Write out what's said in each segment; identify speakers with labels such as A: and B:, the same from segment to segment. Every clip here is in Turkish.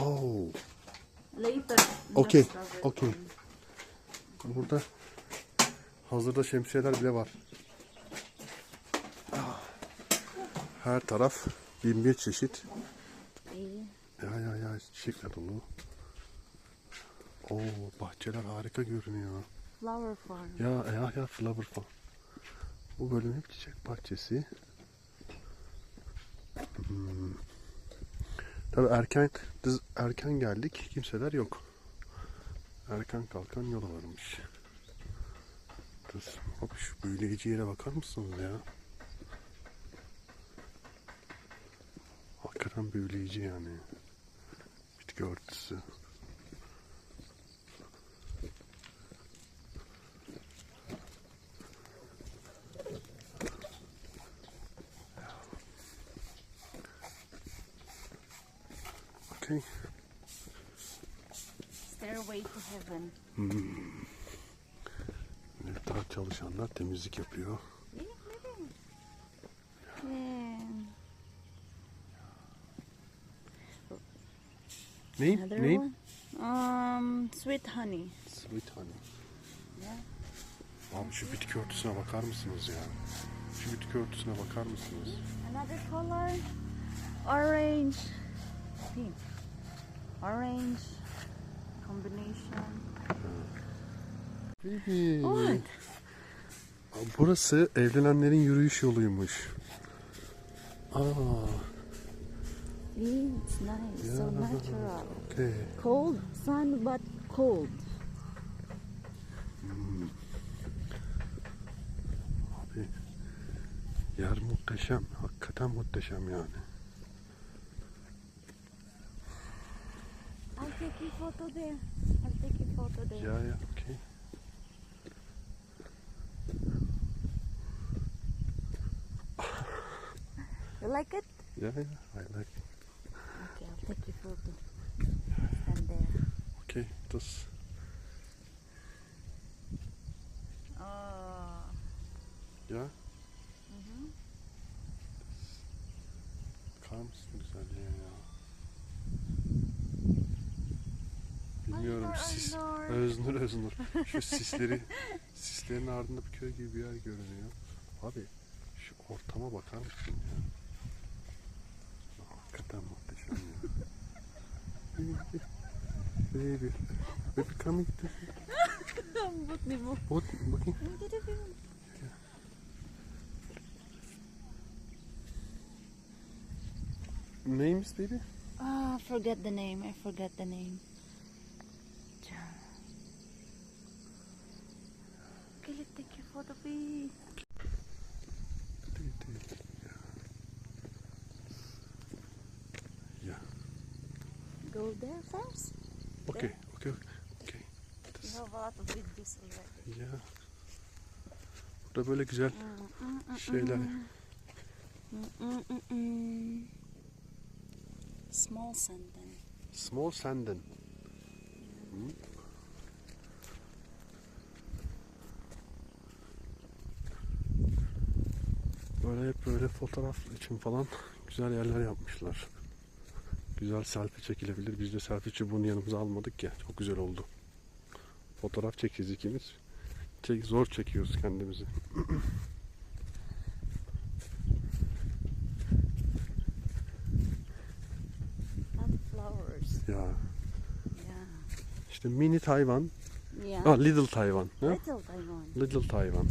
A: Oh.
B: Later. İt.
A: okay. Burada hazırda şemsiyeler bile var. Her taraf bin bir çeşit. Ya ya ya çiçekler dolu. Oo bahçeler harika görünüyor.
B: Flower farm.
A: Ya ya ya flower farm. Bu bölüm hep çiçek bahçesi. Hmm. Tabii erken erken geldik. Kimseler yok. Erken kalkan yol varmış. Dur, hop şu büyüleyici yere bakar mısınız ya? Hakikaten büyüleyici yani. Bitki örtüsü. Okay.
B: Stairway to heaven.
A: Evet, daha çalışanlar temizlik yapıyor.
B: Yeah.
A: Neyim?
B: Another
A: Neyim?
B: one. Um, sweet honey.
A: Sweet honey.
B: Yeah.
A: Abi şu bitki örtüsüne bakar mısınız ya? Şu bitki örtüsüne bakar mısınız?
B: Another color. Orange. Pink. Orange. Combination.
A: Baby.
B: What?
A: Burası evlenenlerin yürüyüş yoluymuş. Aa,
B: it's nice. So
A: Yeah.
B: natural.
A: okay.
B: Cold sun, but cold.
A: Abi, yer muhteşem. Hakikaten muhteşem yani.
B: I'll take you photo there. I'll take you photo there.
A: Ya ya, okay.
B: You like it?
A: Ya ya, I like.
B: Okay, I'll take you photo. Stand there.
A: Okay, das.
B: Oh.
A: Ya. Bakar mısın güzelliğe ya?
B: Öznur,
A: sis.
B: Öznur.
A: Öznur. Şu sisleri, sislerin ardında bir köy gibi bir yer görünüyor. Abi şu ortama bakar mısın ya? Hakikaten muhteşem ya. Baby, baby, coming to
B: But Nemo.
A: What? Bakayım. Names baby?
B: Ah, forget the name. I forget the name. Okay, let's take your photo, please.
A: Değil, değil. Ya.
B: Go there first.
A: Okay, okay, okay.
B: You have a lot of videos already.
A: Ya. Burada böyle güzel şeyler.
B: Mm-mm-mm. Small sandal.
A: Small Sandon. Hı. Böyle hep böyle fotoğraf için falan güzel yerler yapmışlar. Güzel selfie çekilebilir. Biz de selfie çubuğunu yanımıza almadık ya. Çok güzel oldu. Fotoğraf çekeceğiz ikimiz. Çek, zor çekiyoruz kendimizi. Ya
B: Yeah.
A: işte mini Tayvan.
B: Yeah.
A: Ah Little Tayvan. Ha?
B: Little Taiwan.
A: Little Tayvan.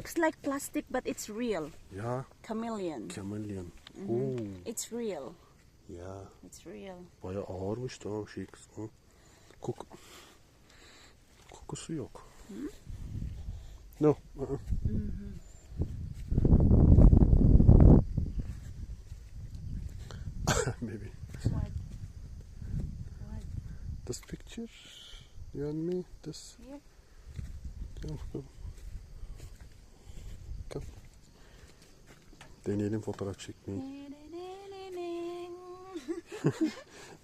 B: Looks like plastic, but it's real.
A: Yeah.
B: Chameleon.
A: Chameleon. Mm-hmm. Oo.
B: It's real.
A: Yeah.
B: It's real.
A: baya ağırmış tamam şey kısmı. Kok kokusu yok. No. ı-ı. Uh-uh. Mm-hmm. Maybe.
B: What? What?
A: This picture. You and me. This.
B: Here?
A: Come, Deneyelim fotoğraf çekmeyi.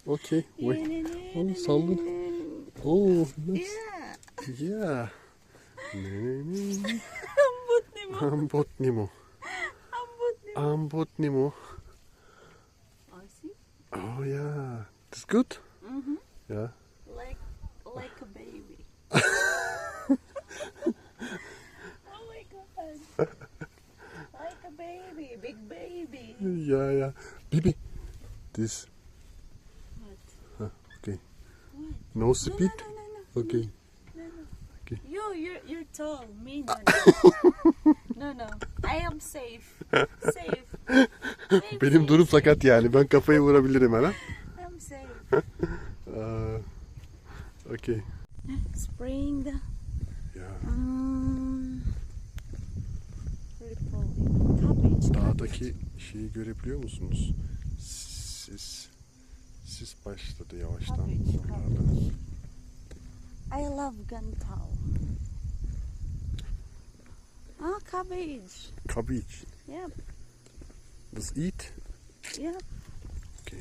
A: Okay. Wait. Oh, saldın. Oh, nice.
B: Yeah. Ambot ni mo.
A: Ambot Nemo.
B: Ambot ni mo.
A: Ambot Nemo.
B: Oh, see?
A: Oh yeah. It's good?
B: Mm-hmm.
A: Yeah.
B: Like like a baby.
A: Yeah, yeah. Bibi. This.
B: What?
A: Okay.
B: What?
A: No speed?
B: No, no, no, no.
A: Okay.
B: No, no.
A: Okay.
B: You, you're, you're tall. Me, no, no. no, no. I am safe. Safe. Safe,
A: Benim
B: safe,
A: durum sakat yani. Ben kafayı vurabilirim hemen.
B: I'm safe.
A: Aa, okay.
B: Spraying the
A: Ya.
B: um.
A: Dağdaki şeyi görebiliyor musunuz? Sis. Sis başladı yavaştan. Oralarda.
B: I love Gantao. Ah, cabbage.
A: Cabbage.
B: Yep,
A: Let's eat.
B: yep.
A: Okay.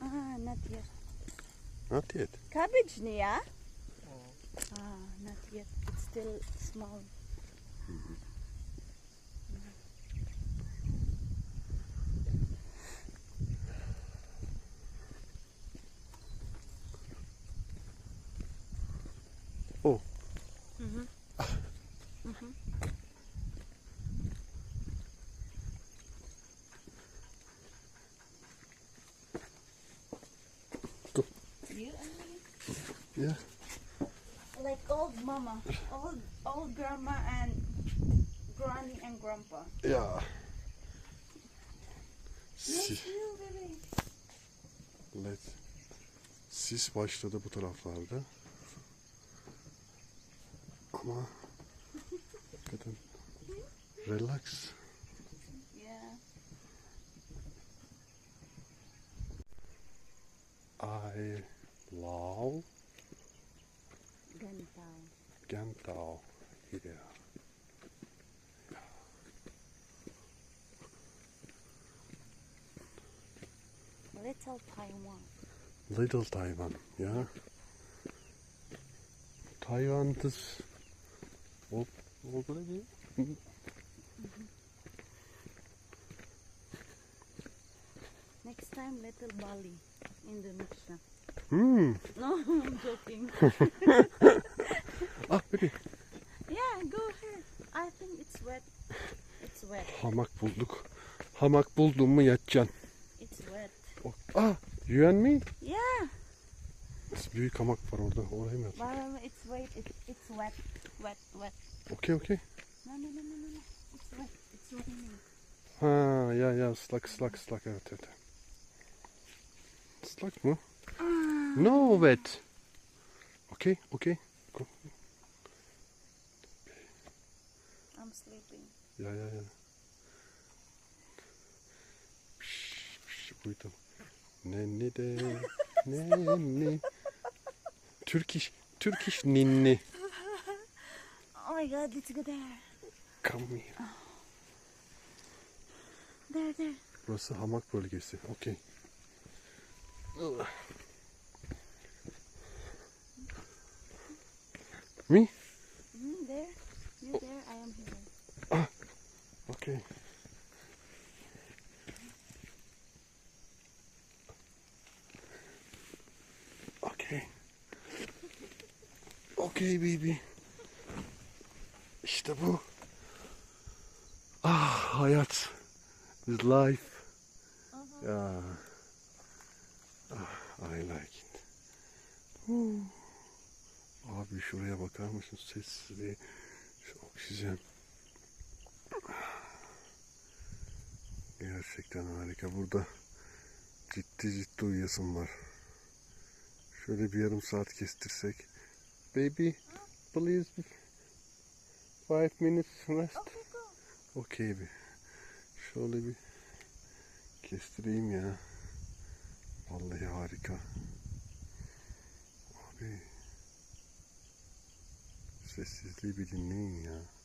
B: Ah, not yet.
A: Not yet.
B: Cabbage niya? Ah, not yet. It's still small.
A: Oh.
B: Mhm. Mhm.
A: Go.
B: You and me?
A: Yeah.
B: Like old mama, old old grandma and granny and grandpa. Yes,
A: Sis, let. Sis başladı bu taraflarda. Ama hakikaten relax.
B: Yeah.
A: I love
B: Gantao
A: here.
B: Little Taiwan.
A: Little Taiwan, yeah. Taiwan, das o already.
B: Next time, Little Bali, Indonesia.
A: Hmm.
B: No, I'm joking.
A: Ah baby.
B: yeah, go ahead. I think it's wet. It's wet.
A: Hamak bulduk. Hamak buldun mu yatacaksın.
B: It's wet.
A: O- Ah, you and me?
B: Yeah.
A: Büyük hamak var orada. Oraya mı yatacaksın?
B: Mama, it's wet. It, it's wet. Wet, wet.
A: Okey okey.
B: No, no, no, no, no. It's wet. It's raining.
A: Ha ya ya ıslak ıslak ıslak evet evet. Islak mı? No wet. Okey okey. Go.
B: I'm sleeping.
A: Ya ya ya. Piş, piş. Nenni de nenni. Turkish Turkish ninni.
B: Oh my god, let's go there.
A: Come here.
B: There, there.
A: Burası hamak bölgesi. Okey. Me?
B: Mm, there. You there, I am here.
A: Okay. Okay. Okay baby. İşte bu. Ah hayat. Is life. Ya. Ah, I like it. Huu. Abi şuraya bakar mısın? Sessizliği. Şu oksijen. Gerçekten harika. Burada ciddi ciddi uyuyasım var. Şöyle bir yarım saat kestirsek. Baby, please. Five minutes rest.
B: Okay, go.
A: Şöyle bir kestireyim ya. Vallahi harika. Abi. Sessizliği bir dinleyin ya.